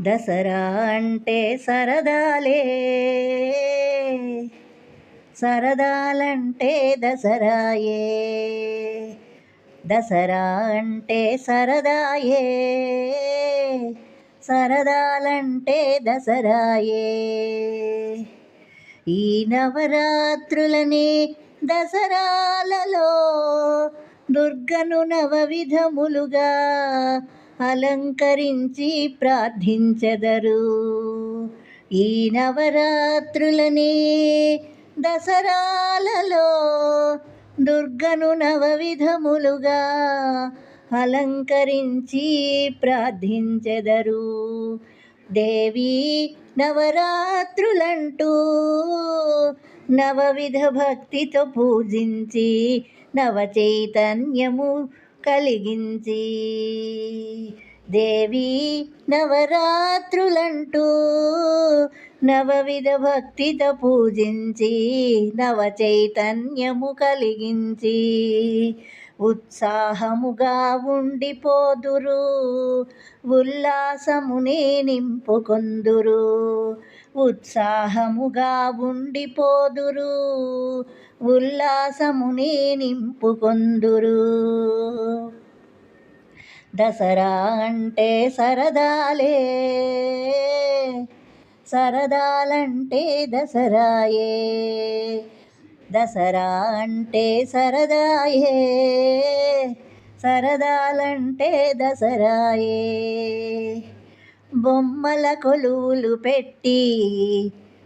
దసరా అంటే సరదాలే. సరదాలంటే దసరాయే. దసరా అంటే సరదాయే. సరదాలంటే దసరాయే. ఈ నవరాత్రులని దసరాలలో దుర్గను నవ విధములుగా అలంకరించి ప్రార్థించెదరు. ఈ నవరాత్రులని దసరాలలో దుర్గను నవవిధములుగా అలంకరించి ప్రార్థించెదరు. దేవి నవరాత్రులంటూ నవవిధ భక్తితో పూజించి నవ చైతన్యము కలిగించి. దేవి నవరాత్రులంటూ నవవిధ భక్తితో పూజించి నవ చైతన్యము కలిగించి. ఉత్సాహముగా ఉండిపోదురు ఉల్లాసమునే నింపుకొందురు. ఉత్సాహముగా ఉండిపోదురు. ఉల్లాసమునే నింపుకొందురు. దసరా అంటే సరదాలే. సరదాలంటే దసరాయే. దసరా అంటే సరదాయే. సరదాలంటే దసరాయే. బొమ్మల కొలువులు పెట్టి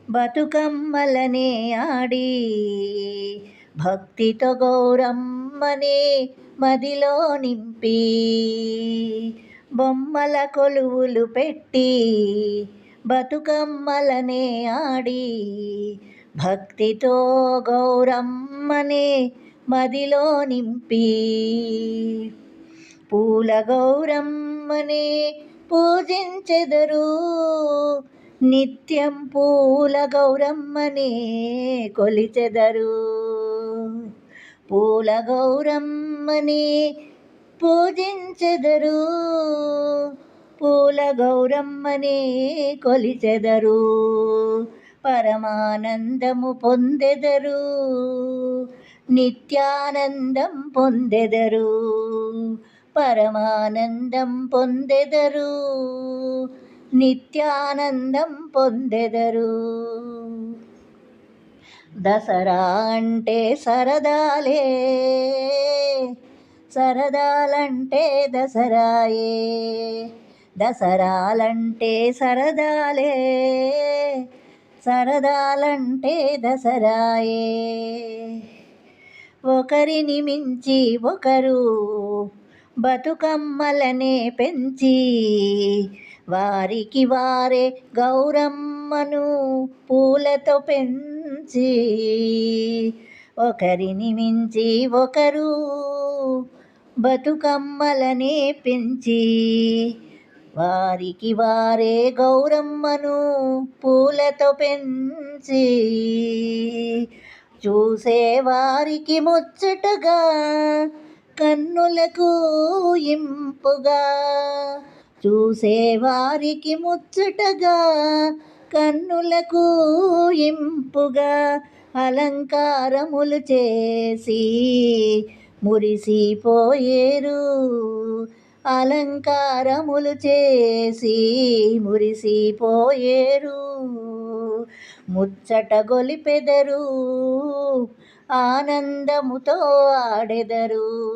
బతుకమ్మలనే ఆడి భక్తితో గౌరమ్మనే మదిలో నింపి బొమ్మల కొలువులు పెట్టి బతుకమ్మలనే ఆడి భక్తితో గౌరమ్మనే మదిలో నింపి పూల గౌరమ్మనే పూజించెదరు. నిత్యం పూల గౌరమ్మనే కొలిచెదరు. పూల గౌరమ్మని పూజించెదరు. పూల గౌరమ్మని కొలిచెదరు. పరమానందము పొందెదరు. నిత్యానందం పొందెదరు. పరమానందం పొందెదరు నిత్యానందం పొందెదరు దసరా అంటే సరదాలే సరదాలంటే దసరాయే దసరాలంటే సరదాలే సరదాలంటే దసరాయే ఒకరిని మించి ఒకరు బతుకమ్మలనే పెంచి వారికి వారే గౌరమ్మను పూలతో పెంచి ఒకరిని మించి ఒకరు బతుకమ్మలనే పెంచి వారికి వారే గౌరమ్మను పూలతో పెంచి చూసేవారికి ముచ్చటగా కన్నులకు ఇంపుగా. చూసేవారికి ముచ్చటగా కన్నులకు ఇంపుగా. అలంకారములు చేసి మురిసిపోయేరు. అలంకారములు చేసి మురిసిపోయేరు. ముచ్చట గొలిపెదరు. ఆనందముతో ఆడెదరు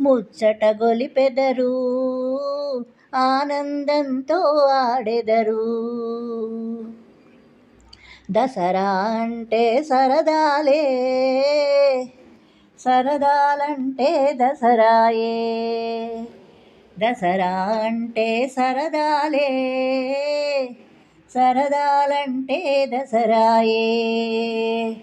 ముచ్చట గొలిపెదరు ఆనందంతో ఆడెదరు. దసరా అంటే సరదాలే సరదాలంటే దసరాయే. దసరా అంటే సరదాలే సరదాలంటే దసరాయే.